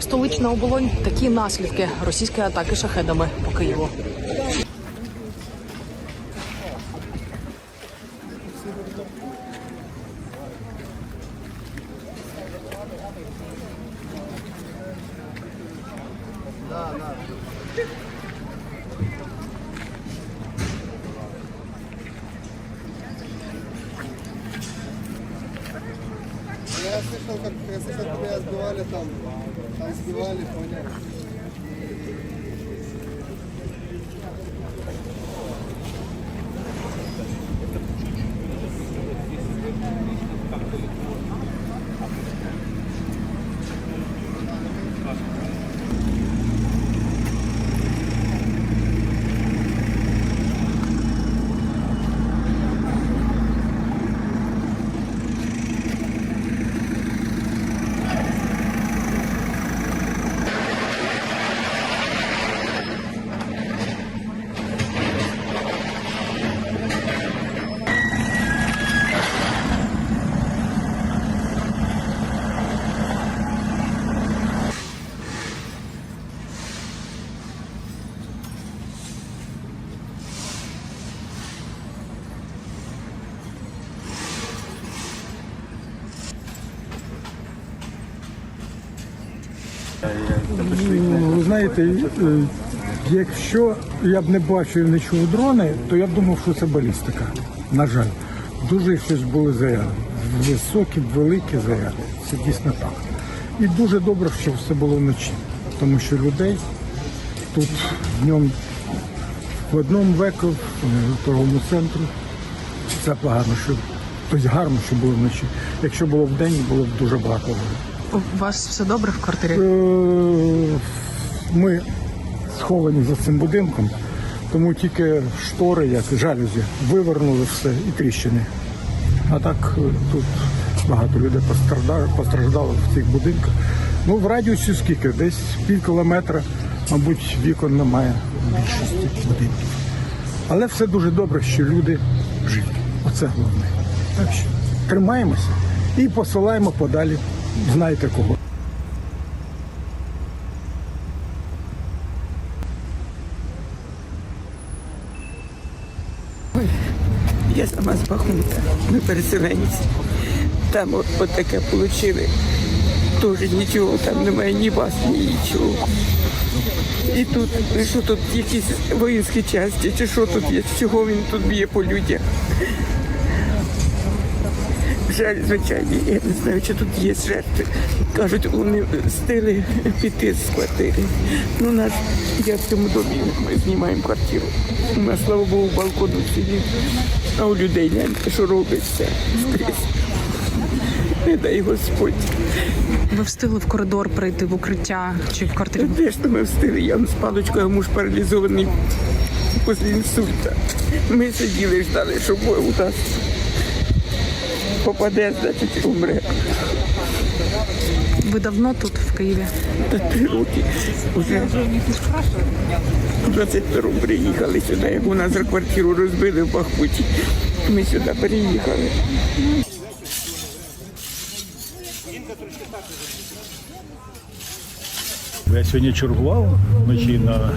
Столична оболонь такі наслідки російської атаки шахедами по Києву. Слышал, как, я слышал, сбивали там, там сбивали, понял. Ви знаєте, е, якщо я б не бачив чув дрони, то я б думав, що це балістика. На жаль, дуже щось були заряди. Високі, великі заряди. Це дійсно так. І дуже добре, що все було вночі, тому що людей тут днем в одному веку, в торговому центру. Це погано, що тобто гарно, що було вночі. Якщо було вдень, було б дуже багато. У вас все добре в квартирі? Е, Ми сховані за цим будинком, тому тільки штори, як жалюзі, вивернули все і тріщини. А так е, тут багато людей постраждало, постраждало в цих будинках. Ну, в радіусі скільки? Десь пів кілометра, мабуть, вікон немає в більшості будинків. Але все дуже добре, що люди живі. Оце головне. Так що тримаємося і посилаємо подалі. Знаєте кого. Я сама з Бахмута, ми переселенці. Там от, от таке отримали. Теж нічого, там немає ні вас, ні нічого. І тут, що тут якісь воїнські часті, чи що тут є, чого він тут б'є по людях. Жаль, звичайно, я не знаю, чи тут є жертви. Кажуть, вони стили піти з квартири. Ну, нас, я в цьому домі, ми знімаємо квартиру. У нас, слава Богу, балкон сидить, а у людей гляньте, що робиться. Не дай Господь. Ви встигли в коридор прийти в укриття чи в квартирі? Де ж то ми встигли? Я з паличкою, муж паралізований після інсульта. Ми сиділи і ждали, що у нас попаде, значить, умре. Ви давно тут в Києві? Та три роки вже у 22 приїхали сюди, як у нас квартиру розбили в Бахмуті. Ми сюди переїхали. Я сьогодні чергував вночі на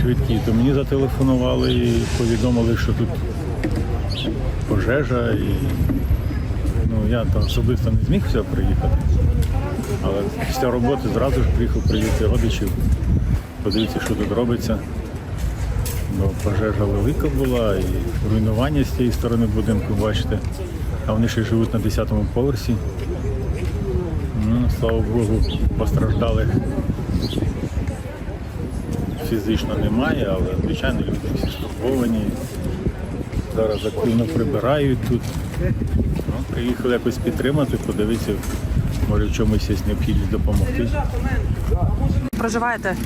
швидкій, то мені зателефонували і повідомили, що тут пожежа. І, ну, я там особисто не зміг все приїхати. Але після роботи зразу ж приїхав привізти родичів, подивитися, що тут робиться. Бо пожежа велика була і руйнування з цієї сторони будинку, бачите. А вони ще живуть на 10-му поверсі. Ну, слава Богу, постраждалих фізично немає, але звичайно люди всі стурбовані. Зараз активно прибирають тут. Ну, приїхали якось підтримати, подивитися, може в чомусь є необхідність допомогти. Проживаєте?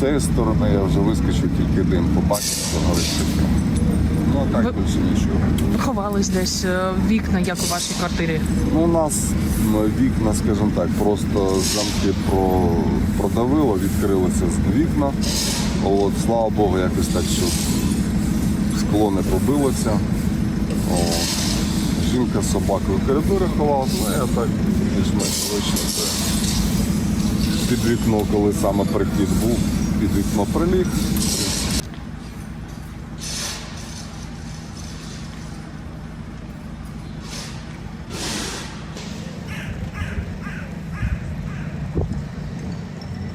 З цієї сторони я вже вискочив, тільки дим побачив, що горить. Ну а так Ви- більше нічого. Ховались десь е, вікна, як у вашій квартирі. Ну, у нас ну, вікна, скажімо так, просто замки про, продавило, відкрилися з- вікна. От, слава Богу, якось так, що скло не побилося. От. Жінка з собакою в коридорі ховалася, ну я так більш-менш це. Під вікно, коли саме прихід був, під вікно приліг,